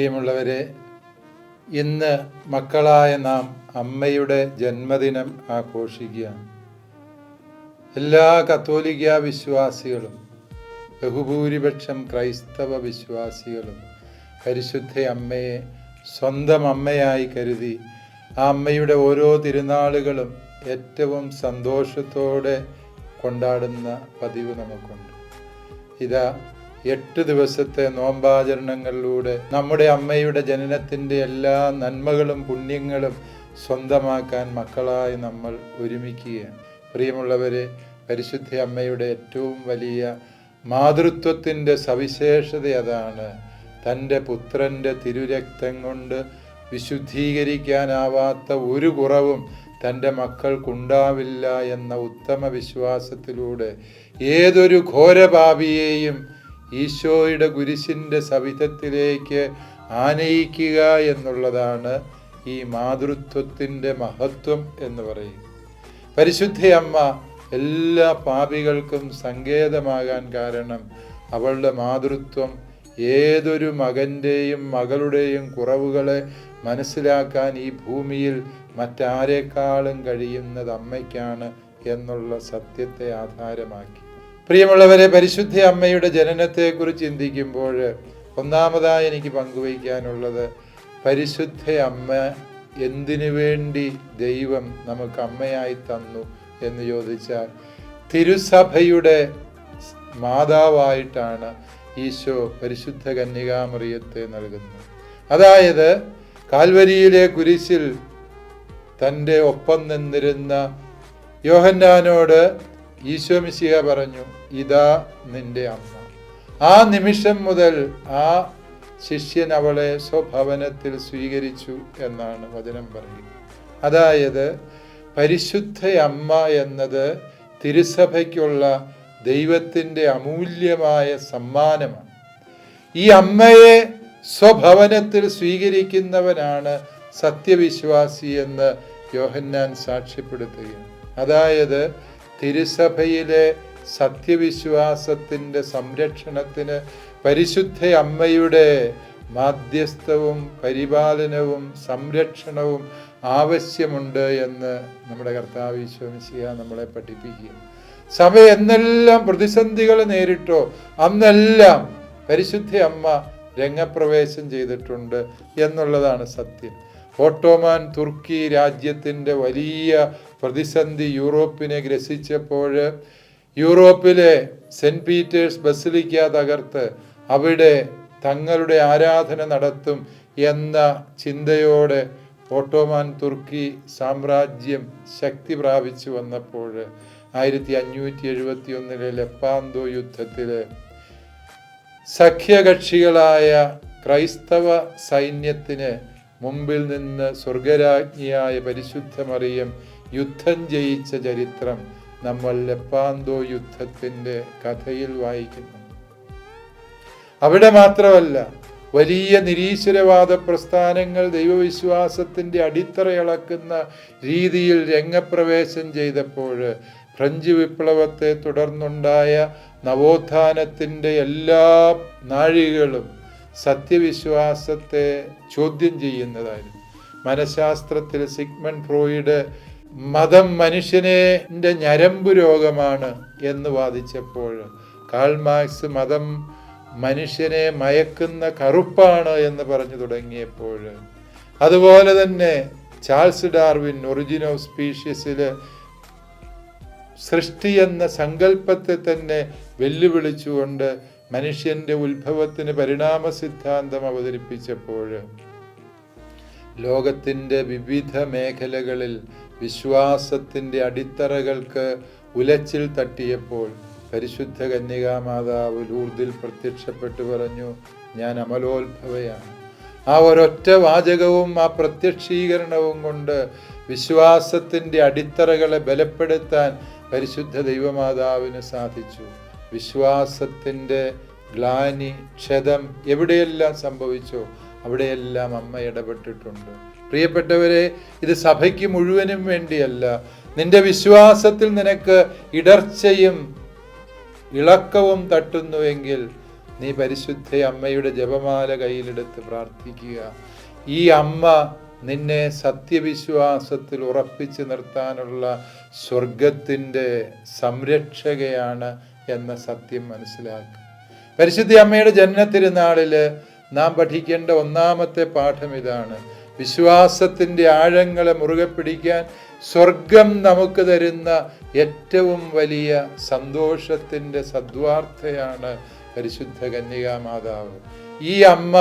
പ്രിയമുള്ളവരെ ഇന്ന് മക്കളായ നാം അമ്മയുടെ ജന്മദിനം ആഘോഷിക്കുകയാണ്. എല്ലാ കത്തോലിക്ക വിശ്വാസികളും ബഹുഭൂരിപക്ഷം ക്രൈസ്തവ വിശ്വാസികളും പരിശുദ്ധ അമ്മയെ സ്വന്തം അമ്മയായി കരുതി ആ അമ്മയുടെ ഓരോ തിരുനാളുകളും ഏറ്റവും സന്തോഷത്തോടെ കൊണ്ടാടുന്ന പതിവ് നമുക്കുണ്ട്. ഇതാ എട്ട് ദിവസത്തെ നോമ്പാചരണങ്ങളിലൂടെ നമ്മുടെ അമ്മയുടെ ജനനത്തിന്റെ എല്ലാ നന്മകളും പുണ്യങ്ങളും സ്വന്തമാക്കാൻ മക്കളായി നമ്മൾ ഒരുമിക്കുകയാണ്. പ്രിയമുള്ളവരെ പരിശുദ്ധ അമ്മയുടെ ഏറ്റവും വലിയ മാതൃത്വത്തിന്റെ സവിശേഷത അതാണ് തന്റെ പുത്രന്റെ തിരുരക്തം കൊണ്ട് വിശുദ്ധീകരിക്കാനാവാത്ത ഒരു കുറവും തന്റെ മക്കൾക്കുണ്ടാവില്ല എന്ന ഉത്തമ വിശ്വാസത്തിലൂടെ ഏതൊരു ഘോരപാപിയെയും ഈശോയുടെ കുരിശിന്റെ സവിധത്തിലേക്ക് ആനയിക്കുക എന്നുള്ളതാണ് ഈ മാതൃത്വത്തിന്റെ മഹത്വം എന്ന് പറയും പരിശുദ്ധ അമ്മ എല്ലാ പാപികൾക്കും സങ്കേതമാകാൻ കാരണം അവളുടെ മാതൃത്വം ഏതൊരു മകന്റെയും മകളുടെയും കുറവുകളെ മനസ്സിലാക്കാൻ ഈ ഭൂമിയിൽ മറ്റാരെക്കാളും കഴിയുന്നത് അമ്മയ്ക്കാണ് എന്നുള്ള സത്യത്തെ ആധാരമാക്കി. പ്രിയമുള്ളവരെ പരിശുദ്ധ അമ്മയുടെ ജനനത്തെക്കുറിച്ച് ചിന്തിക്കുമ്പോൾ ഒന്നാമതായി എനിക്ക് പങ്കുവയ്ക്കാനുള്ളത് പരിശുദ്ധ അമ്മ എന്തിനു വേണ്ടി ദൈവം നമുക്ക് അമ്മയായി തന്നു എന്ന് ചോദിച്ചാൽ തിരുസഭയുടെ മാതാവായിട്ടാണ് ഈശോ പരിശുദ്ധ കന്യകാമറിയത്തെ നൽകുന്നത്. അതായത് കാൽവരിയിലെ കുരിശിൽ തന്റെ ഒപ്പം നിന്നിരുന്ന യോഹന്നാനോട് ഈശോ മിശിഹ പറഞ്ഞു ഇതാ നിന്റെ അമ്മ. ആ നിമിഷം മുതൽ ആ ശിഷ്യൻ അവളെ സ്വഭവനത്തിൽ സ്വീകരിച്ചു എന്നാണ് വചനം പറയുന്നത്. അതായത് പരിശുദ്ധ അമ്മ എന്നത് തിരുസഭയ്ക്കുള്ള ദൈവത്തിന്റെ അമൂല്യമായ സമ്മാനമാണ്. ഈ അമ്മയെ സ്വഭവനത്തിൽ സ്വീകരിക്കുന്നവനാണ് സത്യവിശ്വാസി എന്ന് യോഹന്നാൻ സാക്ഷ്യപ്പെടുത്തുകയാണ്. അതായത് തിരുസഭയിലെ സത്യവിശ്വാസത്തിന്റെ സംരക്ഷണത്തിന് പരിശുദ്ധ അമ്മയുടെ മാധ്യസ്ഥവും പരിപാലനവും സംരക്ഷണവും ആവശ്യമുണ്ട് എന്ന് നമ്മുടെ കർത്താവ് വിശ്വസിക്കുക നമ്മളെ പഠിപ്പിക്കുക സഭ എന്നെല്ലാം പ്രതിസന്ധികൾ നേരിട്ടോ? അന്നെല്ലാം പരിശുദ്ധ അമ്മ രംഗപ്രവേശം ചെയ്തിട്ടുണ്ട് എന്നുള്ളതാണ് സത്യം. ഓട്ടോമാൻ തുർക്കി രാജ്യത്തിന്റെ വലിയ പ്രതിസന്ധി യൂറോപ്പിനെ ഗ്രസിച്ചപ്പോൾ യൂറോപ്പിലെ സെന്റ് പീറ്റേഴ്സ് ബസിലിക്ക തകർത്ത് അവിടെ തങ്ങളുടെ ആരാധന നടത്തും എന്ന ചിന്തയോടെ ഓട്ടോമാൻ തുർക്കി സാമ്രാജ്യം ശക്തി പ്രാപിച്ചു വന്നപ്പോൾ ആയിരത്തി അഞ്ഞൂറ്റി എഴുപത്തി ഒന്നിലെ ലെപ്പാന്തോ യുദ്ധത്തിൽ സഖ്യകക്ഷികളായ ക്രൈസ്തവ സൈന്യത്തിന് മുമ്പിൽ നിന്ന് സ്വർഗരാജ്ഞിയായ പരിശുദ്ധ മറിയം യുദ്ധം ജയിച്ച ചരിത്രം നമ്മൾ ലെപ്പാന്തോ യുദ്ധത്തിന്റെ കഥയിൽ വായിക്കുന്നു. അവിടെ മാത്രമല്ല വലിയ നിരീശ്വരവാദ പ്രസ്ഥാനങ്ങൾ ദൈവവിശ്വാസത്തിന്റെ അടിത്തറയിളക്കുന്ന രീതിയിൽ രംഗപ്രവേശം ചെയ്തപ്പോൾ ഫ്രഞ്ച് വിപ്ലവത്തെ തുടർന്നുണ്ടായ നവോത്ഥാനത്തിന്റെ എല്ലാ നാഴികളും സത്യവിശ്വാസത്തെ ചോദ്യം ചെയ്യുന്നതായിരുന്നു. മനഃശാസ്ത്രത്തിൽ സിഗ്മൺ ഫ്രോയിഡ് മതം മനുഷ്യനെ ഞരമ്പ് രോഗമാണ് എന്ന് വാദിച്ചപ്പോൾ കാൾ മാർക്സ് മതം മനുഷ്യനെ മയക്കുന്ന കറുപ്പാണ് എന്ന് പറഞ്ഞു തുടങ്ങിയപ്പോൾ അതുപോലെ തന്നെ ചാൾസ് ഡാർവിൻ ഒറിജിൻ ഓഫ് സ്പീഷ്യസിൽ സൃഷ്ടി എന്ന സങ്കല്പത്തെ തന്നെ വെല്ലുവിളിച്ചുകൊണ്ട് മനുഷ്യന്റെ ഉത്ഭവത്തിന് പരിണാമ സിദ്ധാന്തം അവതരിപ്പിച്ചപ്പോൾ ലോകത്തിന്റെ വിവിധ മേഖലകളിൽ വിശ്വാസത്തിന്റെ അടിത്തറകൾക്ക് ഉലച്ചിൽ തട്ടിയപ്പോൾ പരിശുദ്ധ കന്യകാമാതാവ് ലൂർദിൽ പ്രത്യക്ഷപ്പെട്ടു പറഞ്ഞു ഞാൻ അമലോത്ഭവയാണ്. ആ ഒരൊറ്റ വാചകവും ആ പ്രത്യക്ഷീകരണവും കൊണ്ട് വിശ്വാസത്തിന്റെ അടിത്തറകളെ ബലപ്പെടുത്താൻ പരിശുദ്ധ ദൈവമാതാവിന് സാധിച്ചു. വിശ്വാസത്തിന്റെ ഗ്ലാനി ക്ഷതം എവിടെയെല്ലാം സംഭവിച്ചോ അവിടെയെല്ലാം അമ്മ ഇടപെട്ടിട്ടുണ്ട്. പ്രിയപ്പെട്ടവരെ ഇത് സഭയ്ക്ക് മുഴുവനും വേണ്ടിയല്ല. നിന്റെ വിശ്വാസത്തിൽ നിനക്ക് ഇടർച്ചയും ഇളക്കവും തട്ടുന്നുവെങ്കിൽ നീ പരിശുദ്ധ അമ്മയുടെ ജപമാല കയ്യിലെടുത്ത് പ്രാർത്ഥിക്കുക. ഈ അമ്മ നിന്നെ സത്യവിശ്വാസത്തിൽ ഉറപ്പിച്ചു നിർത്താനുള്ള സ്വർഗത്തിന്റെ സംരക്ഷകയാണ് എന്ന സത്യം മനസ്സിലാക്കുക പരിശുദ്ധി അമ്മയുടെ ജന്മത്തിരുനാളിൽ നാം പഠിക്കേണ്ട ഒന്നാമത്തെ പാഠം ഇതാണ്. വിശ്വാസത്തിന്റെ ആഴങ്ങളെ മുറുകെ പിടിക്കാൻ സ്വർഗം നമുക്ക് തരുന്ന ഏറ്റവും വലിയ സന്തോഷത്തിന്റെ സദ്വാർത്ഥയാണ് പരിശുദ്ധ കന്യകാ മാതാവ് ഈ അമ്മ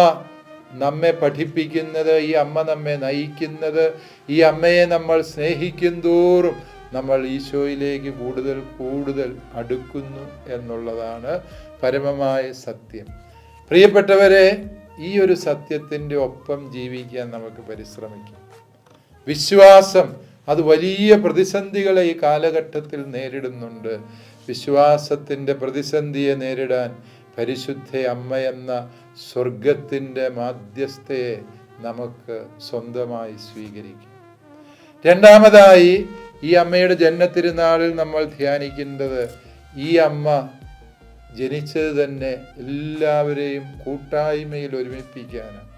നമ്മെ പഠിപ്പിക്കുന്നത് ഈ അമ്മ നമ്മെ നയിക്കുന്നത് ഈ അമ്മയെ നമ്മൾ സ്നേഹിക്കും തോറും നമ്മൾ ഈശോയിലേക്ക് കൂടുതൽ കൂടുതൽ അടുക്കുന്നു എന്നുള്ളതാണ് പരമമായ സത്യം. പ്രിയപ്പെട്ടവരെ ഈ ഒരു സത്യത്തിന്റെ ഒപ്പം ജീവിക്കാൻ നമുക്ക് പരിശ്രമിക്കാം. വിശ്വാസം അത് വലിയ പ്രതിസന്ധികളെ ഈ കാലഘട്ടത്തിൽ നേരിടുന്നുണ്ട്. വിശ്വാസത്തിന്റെ പ്രതിസന്ധിയെ നേരിടാൻ പരിശുദ്ധ അമ്മ എന്ന സ്വർഗത്തിന്റെ മാധ്യസ്ഥയെ നമുക്ക് സ്വന്തമായി സ്വീകരിക്കാം. രണ്ടാമതായി ഈ അമ്മയുടെ ജന്മത്തിരുന്നാളിൽ നമ്മൾ ധ്യാനിക്കേണ്ടത് ഈ അമ്മ ജനിച്ചത് തന്നെ എല്ലാവരെയും കൂട്ടായ്മയിൽ ഒരുമിപ്പിക്കാനാണ്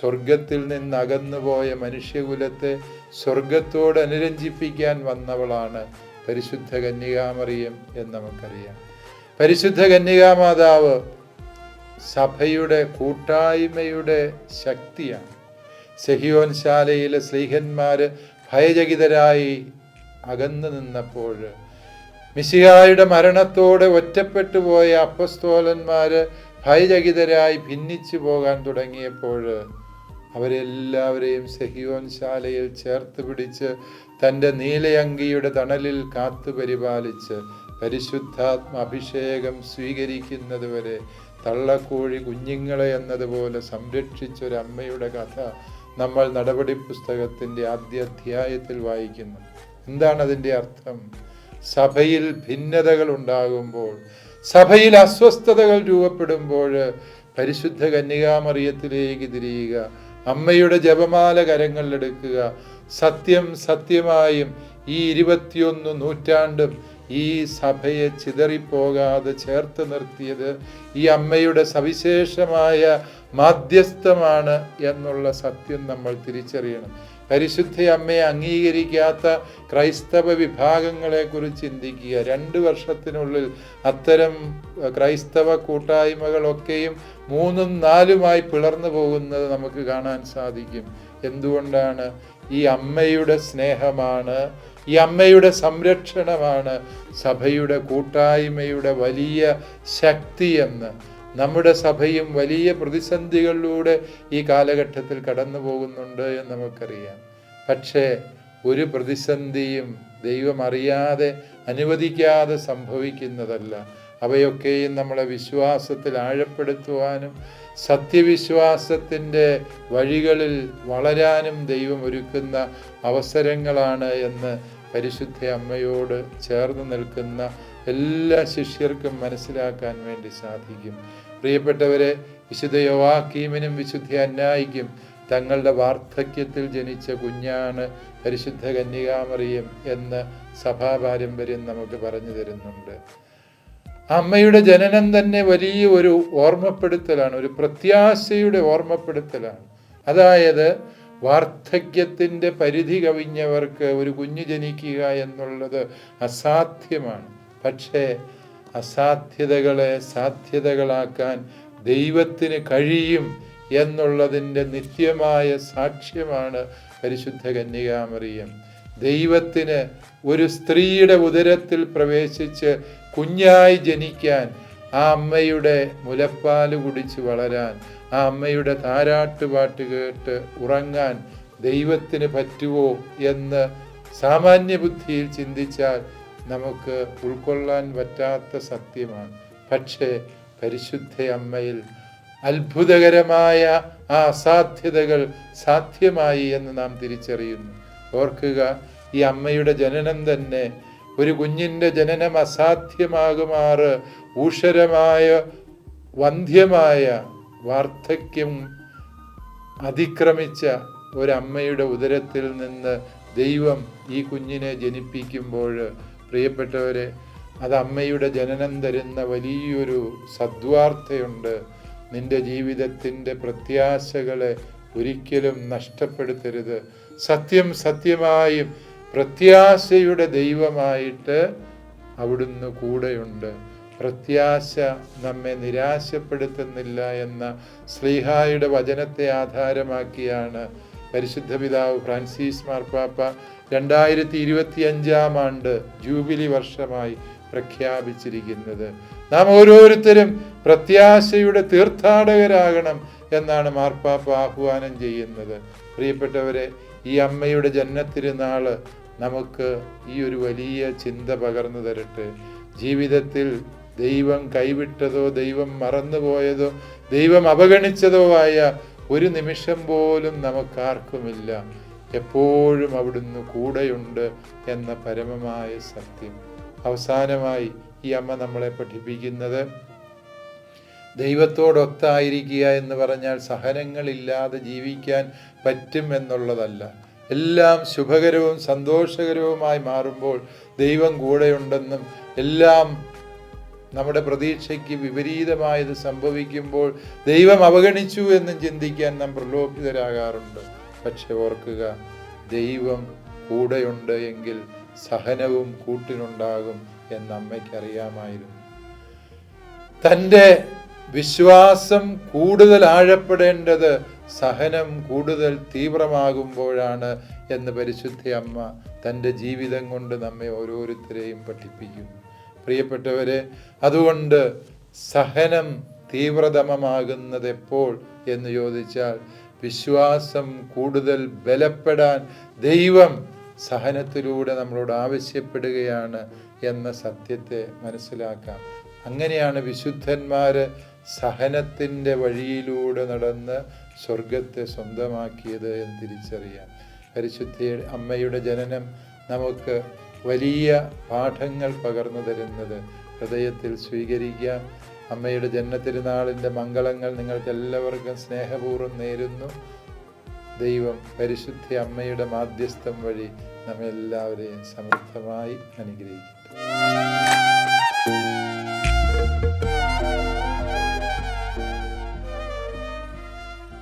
സ്വർഗത്തിൽ നിന്ന് അകന്നുപോയ മനുഷ്യകുലത്തെ സ്വർഗത്തോട് അനുരഞ്ജിപ്പിക്കാൻ വന്നവളാണ് പരിശുദ്ധ കന്യകാമറിയം എന്ന് നമുക്കറിയാം. പരിശുദ്ധ കന്യകാമാതാവ് സഭയുടെ കൂട്ടായ്മയുടെ ശക്തിയാണ്. സെഹിയോൻ ശാലയിലെ സ്ലീഹന്മാര് ഭയചകിതരായി അകന്നു നിന്നപ്പോൾ മിശിഹായുടെ മരണത്തോടെ ഒറ്റപ്പെട്ടു പോയ അപ്പസ്തോലന്മാര് ഭയചകിതരായി ഭിന്നിച്ചു പോകാൻ തുടങ്ങിയപ്പോൾ അവരെല്ലാവരെയും സെഹിയോൻ ശാലയിൽ ചേർത്ത് പിടിച്ച് തന്റെ നീലയങ്കിയുടെ തണലിൽ കാത്തു പരിപാലിച്ച് പരിശുദ്ധാത്മ അഭിഷേകം സ്വീകരിക്കുന്നതുവരെ തള്ളക്കോഴി കുഞ്ഞുങ്ങളെ എന്നതുപോലെ സംരക്ഷിച്ചൊരമ്മയുടെ കഥ നമ്മൾ നടപടി പുസ്തകത്തിന്റെ ആദ്യ അധ്യായത്തിൽ വായിക്കുന്നു. എന്താണ് അതിന്റെ അർത്ഥം? സഭയിൽ ഭിന്നതകൾ ഉണ്ടാകുമ്പോൾ സഭയിൽ അസ്വസ്ഥതകൾ രൂപപ്പെടുമ്പോൾ പരിശുദ്ധ കന്യകാമറിയത്തിലേക്ക് തിരിയുക അമ്മയുടെ ജപമാല കരങ്ങളിലെടുക്കുക സത്യം സത്യമായും ഈ ഇരുപത്തിയൊന്ന് നൂറ്റാണ്ടും ഈ സഭയെ ചിതറിപ്പോകാതെ ചേർത്ത് നിർത്തിയത് ഈ അമ്മയുടെ സവിശേഷമായ മാധ്യസ്ഥമാണ് എന്നുള്ള സത്യം നമ്മൾ തിരിച്ചറിയണം. പരിശുദ്ധ അമ്മയെ അംഗീകരിക്കാത്ത ക്രൈസ്തവ വിഭാഗങ്ങളെക്കുറിച്ച് ചിന്തിക്കുക. രണ്ട് വർഷത്തിനുള്ളിൽ അത്തരം ക്രൈസ്തവ കൂട്ടായ്മകളൊക്കെയും മൂന്നും നാലുമായി പിളർന്നു പോകുന്നത് നമുക്ക് കാണാൻ സാധിക്കും. എന്തുകൊണ്ടാണ്? ഈ അമ്മയുടെ സ്നേഹമാണ് ഈ അമ്മയുടെ സംരക്ഷണമാണ് സഭയുടെ കൂട്ടായ്മയുടെ വലിയ ശക്തിയെന്ന്. നമ്മുടെ സഭയും വലിയ പ്രതിസന്ധികളിലൂടെ ഈ കാലഘട്ടത്തിൽ കടന്നു പോകുന്നുണ്ട് എന്ന് നമുക്കറിയാം. പക്ഷേ ഒരു പ്രതിസന്ധിയും ദൈവം അറിയാതെ അനുവദിക്കാതെ സംഭവിക്കുന്നതല്ല. അവയൊക്കെയും നമ്മളെ വിശ്വാസത്തിൽ ആഴപ്പെടുത്തുവാനും സത്യവിശ്വാസത്തിന്റെ വഴികളിൽ വളരാനും ദൈവം ഒരുക്കുന്ന അവസരങ്ങളാണ് എന്ന് പരിശുദ്ധ അമ്മയോട് ചേർന്ന് നിൽക്കുന്ന എല്ലാ ശിഷ്യർക്കും മനസ്സിലാക്കാൻ വേണ്ടി സാധിക്കും. പ്രിയപ്പെട്ടവരെ വിശുദ്ധ യോവാക്കീമിനും വിശുദ്ധ അന്നായിക്കും. തങ്ങളുടെ വാർദ്ധക്യത്തിൽ ജനിച്ച കുഞ്ഞാണ് പരിശുദ്ധ കന്യകാമറിയം എന്ന് സഭാപാരമ്പര്യം നമുക്ക് പറഞ്ഞു തരുന്നുണ്ട്. അമ്മയുടെ ജനനം തന്നെ വലിയ ഒരു ഓർമ്മപ്പെടുത്തലാണ് ഒരു പ്രത്യാശയുടെ ഓർമ്മപ്പെടുത്തലാണ്. അതായത് വാർദ്ധക്യത്തിന്റെ പരിധി കവിഞ്ഞവർക്ക് ഒരു കുഞ്ഞ് ജനിക്കുക എന്നുള്ളത് അസാധ്യമാണ്. പക്ഷേ അസാധ്യതകളെ സാധ്യതകളാക്കാൻ ദൈവത്തിന് കഴിയും എന്നുള്ളതിന്റെ നിത്യമായ സാക്ഷ്യമാണ് പരിശുദ്ധ കന്യകാമറിയം. ദൈവത്തിന് ഒരു സ്ത്രീയുടെ ഉദരത്തിൽ പ്രവേശിച്ച് കുഞ്ഞായി ജനിക്കാൻ ആ അമ്മയുടെ മുലപ്പാൽ കുടിച്ച് വളരാൻ ആ അമ്മയുടെ താരാട്ടുപാട്ട് കേട്ട് ഉറങ്ങാൻ ദൈവത്തിന് പറ്റുമോ എന്ന് സാമാന്യ ബുദ്ധിയിൽ ചിന്തിച്ചാൽ നമുക്ക് ഉൾക്കൊള്ളാൻ പറ്റാത്ത സത്യമാണ്. പക്ഷേ പരിശുദ്ധ അമ്മയിൽ അത്ഭുതകരമായ ആ അസാധ്യതകൾ സാധ്യമായി എന്ന് നാം തിരിച്ചറിയുന്നു. ഓർക്കുക ഈ അമ്മയുടെ ജനനം തന്നെ ഒരു കുഞ്ഞിന്റെ ജനനം അസാധ്യമാകുമാറ് ഊഷരമായ വന്ധ്യമായ വാർദ്ധക്യം അതിക്രമിച്ച ഒരമ്മയുടെ ഉദരത്തിൽ നിന്ന് ദൈവം ഈ കുഞ്ഞിനെ ജനിപ്പിക്കുമ്പോൾ പ്രിയപ്പെട്ടവരെ അത് അമ്മയുടെ ജനനം തരുന്ന വലിയൊരു സദ്വാർത്തയുണ്ട് നിന്റെ ജീവിതത്തിന്റെ പ്രത്യാശകളെ ഒരിക്കലും നഷ്ടപ്പെടുത്തരുത്. സത്യം സത്യമായും പ്രത്യാശയുടെ ദൈവമായിട്ട് അവിടുന്ന് കൂടെയുണ്ട്. പ്രത്യാശ നമ്മെ നിരാശപ്പെടുത്തുന്നില്ല എന്ന ശ്രീഹായുടെ വചനത്തെ ആധാരമാക്കിയാണ് പരിശുദ്ധ പിതാവ് ഫ്രാൻസിസ് മാർപ്പാപ്പ രണ്ടായിരത്തി ഇരുപത്തി അഞ്ചാം ആണ്ട് ജൂബിലി വർഷമായി പ്രഖ്യാപിച്ചിരിക്കുന്നത്. നാം ഓരോരുത്തരും പ്രത്യാശയുടെ തീർത്ഥാടകരാകണം എന്നാണ് മാർപ്പാപ്പ ആഹ്വാനം ചെയ്യുന്നത്. പ്രിയപ്പെട്ടവരെ ഈ അമ്മയുടെ ജന്മത്തിരുന്നാൾ നമുക്ക് ഈ ഒരു വലിയ ചിന്ത പകർന്നു തരട്ടെ. ജീവിതത്തിൽ ദൈവം കൈവിട്ടതോ ദൈവം മറന്നുപോയതോ ദൈവം അവഗണിച്ചതോ ആയ ഒരു നിമിഷം പോലും നമുക്കാർക്കുമില്ല. എപ്പോഴും അവിടുന്ന് കൂടെയുണ്ട് എന്ന പരമമായ സത്യം. അവസാനമായി ഈ അമ്മ നമ്മളെ പഠിപ്പിക്കുന്നത് ദൈവത്തോടൊത്തായിരിക്കുക എന്ന് പറഞ്ഞാൽ സഹനങ്ങളില്ലാതെ ജീവിക്കാൻ പറ്റും എന്നുള്ളതല്ല. എല്ലാം ശുഭകരവും സന്തോഷകരവുമായി മാറുമ്പോൾ ദൈവം കൂടെയുണ്ടെന്നും എല്ലാം നമ്മുടെ പ്രതീക്ഷയ്ക്ക് വിപരീതമായത് സംഭവിക്കുമ്പോൾ ദൈവം അവഗണിച്ചു എന്നും ചിന്തിക്കാൻ നാം പ്രലോഭിതരാകാറുണ്ട്. പക്ഷെ ഓർക്കുക ദൈവം കൂടെയുണ്ട് എങ്കിൽ സഹനവും കൂട്ടിനുണ്ടാകും എന്ന് അമ്മയ്ക്കറിയാമായിരുന്നു തന്റെ വിശ്വാസം കൂടുതൽ ആഴപ്പെടേണ്ടത് സഹനം കൂടുതൽ തീവ്രമാകുമ്പോഴാണ് എന്ന് പരിശുദ്ധ അമ്മ തന്റെ ജീവിതം കൊണ്ട് നമ്മെ ഓരോരുത്തരെയും പഠിപ്പിക്കുന്നു. പ്രിയപ്പെട്ടവരെ അതുകൊണ്ട് സഹനം തീവ്രതമമാകുന്നത് എപ്പോൾ എന്ന് ചോദിച്ചാൽ വിശ്വാസം കൂടുതൽ ബലപ്പെടാൻ ദൈവം സഹനത്തിലൂടെ നമ്മളോട് ആവശ്യപ്പെടുകയാണ് എന്ന സത്യത്തെ മനസ്സിലാക്കാം. അങ്ങനെയാണ് വിശുദ്ധന്മാർ സഹനത്തിന്റെ വഴിയിലൂടെ നടന്ന് സ്വർഗത്തെ സ്വന്തമാക്കിയത് എന്ന് തിരിച്ചറിയാം. പരിശുദ്ധ അമ്മയുടെ ജനനം നമുക്ക് വലിയ പാഠങ്ങൾ പകർന്നു തരുന്നത് ഹൃദയത്തിൽ സ്വീകരിക്കാം. അമ്മയുടെ ജന്മത്തിരുനാളിന്റെ മംഗളങ്ങൾ നിങ്ങൾക്ക് എല്ലാവർക്കും സ്നേഹപൂർവം നേരുന്നു. ദൈവം പരിശുദ്ധ അമ്മയുടെ മാധ്യസ്ഥം വഴി നമ്മെല്ലാവരെയും സമൃദ്ധമായി അനുഗ്രഹിക്കട്ടെ.